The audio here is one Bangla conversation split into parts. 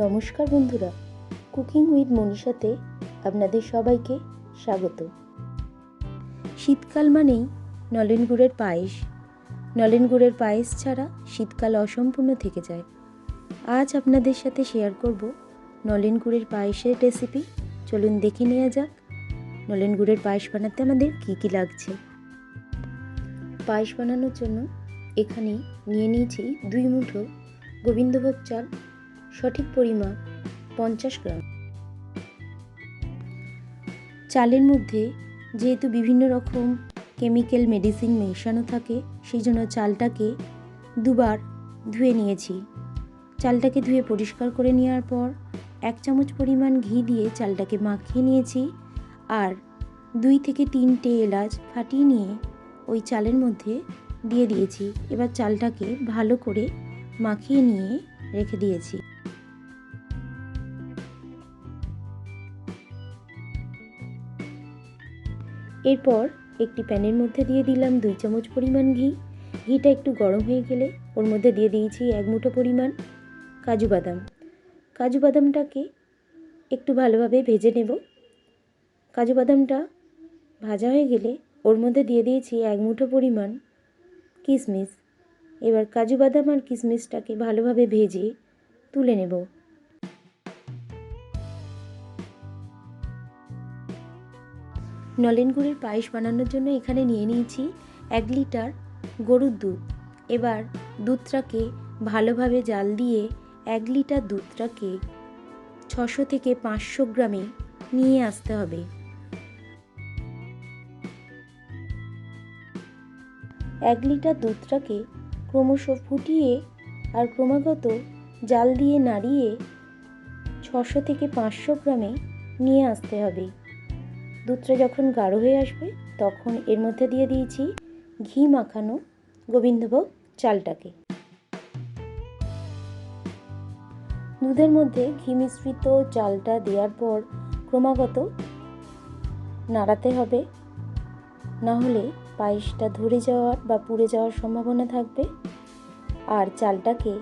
নমস্কার বন্ধুরা কুকিং উইথ মনীষাতে আপনাদের সবাইকে স্বাগত। শীতকাল মানেই নলেন গুড়ের পায়েস। নলেন গুড়ের পায়েস ছাড়া শীতকাল অসম্পূর্ণ থেকে যায়। আজ আপনাদের সাথে শেয়ার করব নলেন গুড়ের পায়েসের রেসিপি চলুন দেখে নেওয়া যাক, নলেন গুড়ের পায়েস বানাতে আমাদের কী কী লাগছে। পায়েস বানানোর জন্য এখানে নিয়ে নিয়েছি দুই মুঠো গোবিন্দভোগ চাল। সঠিক পরিমাপ পঞ্চাশ গ্রাম। চালের মধ্যে যেহেতু বিভিন্ন রকম কেমিক্যাল মেডিসিন মেশানো থাকে সেই জন্য চালটাকে দুবার ধুয়ে নিয়েছি। চালটাকে ধুয়ে পরিষ্কার করে নেওয়ার পর এক চামচ পরিমাণ ঘি দিয়ে চালটাকে মাখিয়ে নিয়েছি আর দুই থেকে তিনটে এলাচ ফাটিয়ে নিয়ে ওই চালের মধ্যে দিয়ে দিয়েছি। এবার চালটাকে ভালো করে মাখিয়ে নিয়ে রেখে দিয়েছি। এরপর একটি প্যানের মধ্যে দিয়ে দিলাম দুই চামচ পরিমাণ ঘি। ঘিটা একটু গরম হয়ে গেলে ওর মধ্যে দিয়ে দিয়েছি এক মুঠো পরিমাণ কাজু বাদাম। কাজু বাদামটাকে একটু ভালোভাবে ভেজে নেব। কাজু বাদামটা ভাজা হয়ে গেলে ওর মধ্যে দিয়ে দিয়েছি এক মুঠো পরিমাণ কিশমিশ এবার কাজু বাদাম আর কিশমিশটাকে ভালোভাবে ভেজে তুলে নেব। নলেন গুড়ের পায়েস বানানোর জন্য এখানে নিয়ে নিয়েছি এক লিটার গরুর দুধ। এবার দুধটাকে ভালোভাবে জাল দিয়ে এক লিটার দুধটাকে ছশো থেকে পাঁচশো গ্রামে নিয়ে আসতে হবে। এক লিটার দুধটাকে ক্রমশ ফুটিয়ে আর ক্রমাগত জাল দিয়ে নাড়িয়ে ছশো থেকে পাঁচশো গ্রামে নিয়ে আসতে হবে। দুধটা যখন গাঢ় হয়ে আসবে, তখন এর মধ্যে দিয়ে দিয়েছি ঘি মাখানো গোবিন্দভোগ চালটাকে। দুধের মধ্যে ঘি মিশ্রিত চালটা দেওয়ার পর ক্রমাগত নাড়াতে হবে। না হলে পায়েসটা ধরে যাওয়ার বা পুড়ে যাওয়ার সম্ভাবনা থাকবে। আর চালটাকে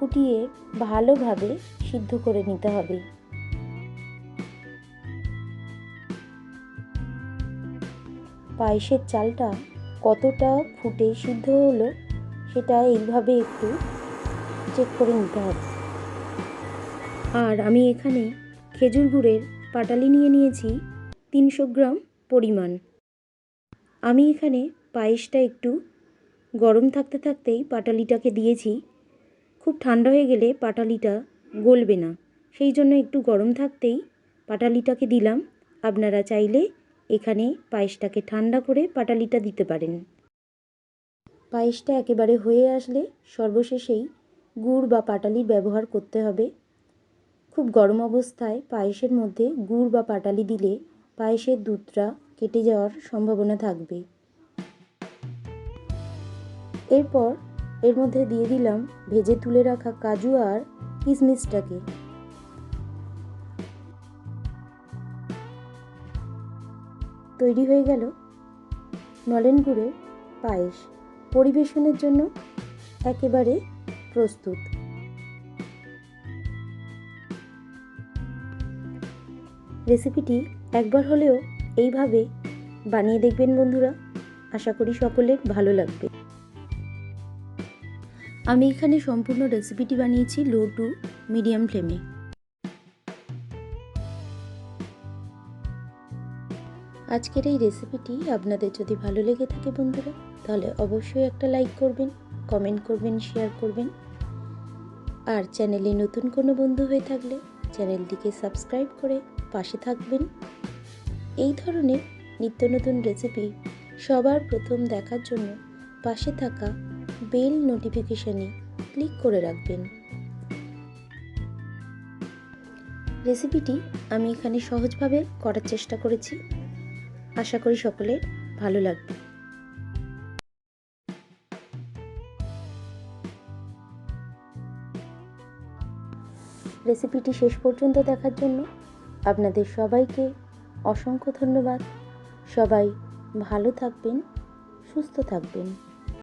ফুটিয়ে ভালোভাবে সিদ্ধ করে নিতে হবে। পায়েসের চালটা কতটা ফুটে সিদ্ধ হলো, সেটা এইভাবে একটু চেক করে নিতে হবে। আর আমি এখানে খেজুর গুড়ের পাটালি নিয়ে নিয়েছি তিনশো গ্রাম পরিমাণ। আমি এখানে পায়েসটা একটু গরম থাকতে থাকতেই পাটালিটাকে দিয়েছি। খুব ঠান্ডা হয়ে গেলে পাটালিটা গলবে না, সেই জন্য একটু গরম থাকতেই পাটালিটাকে দিলাম। আপনারা চাইলে এখানে পায়েসটাকে ঠান্ডা করে পাটালিটা দিতে পারেন। পায়েসটা একেবারে হয়ে আসলে সর্বশেষেই গুড় বা পাটালির ব্যবহার করতে হবে। খুব গরম অবস্থায় পায়েসের মধ্যে গুড় বা পাটালি দিলে পায়েসের দুধটা কেটে যাওয়ার সম্ভাবনা থাকবে। এরপর এর মধ্যে দিয়ে দিলাম ভেজে তুলে রাখা কাজু আর কিশমিশটাকে। তৈরি হয়ে গেল নলেন গুড়ের পায়েস পরিবেশনের জন্য একেবারে প্রস্তুত। রেসিপিটি একবার হলেও এইভাবে বানিয়ে দেখবেন বন্ধুরা। আশা করি সকলের ভালো লাগবে। আমি এখানে সম্পূর্ণ রেসিপিটি বানিয়েছি লো টু মিডিয়াম ফ্লেমে। আজকের এই রেসিপিটি আপনাদের যদি ভালো লেগে থাকে বন্ধুরা, তাহলে অবশ্যই একটা লাইক করবেন কমেন্ট করবেন শেয়ার করবেন। আর চ্যানেলে নতুন কোনো বন্ধু হয়ে থাকলে চ্যানেলটিকে সাবস্ক্রাইব করে পাশে থাকবেন। এই ধরনের নিত্য নতুন রেসিপি সবার প্রথম দেখার জন্য পাশে থাকা বেল নোটিফিকেশানে ক্লিক করে রাখবেন। রেসিপিটি আমি এখানে সহজভাবে করার চেষ্টা করেছি। আশা করি সকলে ভালো লাগবে। রেসিপিটি শেষ পর্যন্ত দেখার জন্য আপনাদের সবাইকে অসংখ্য ধন্যবাদ। সবাই ভালো থাকবেন, সুস্থ থাকবেন।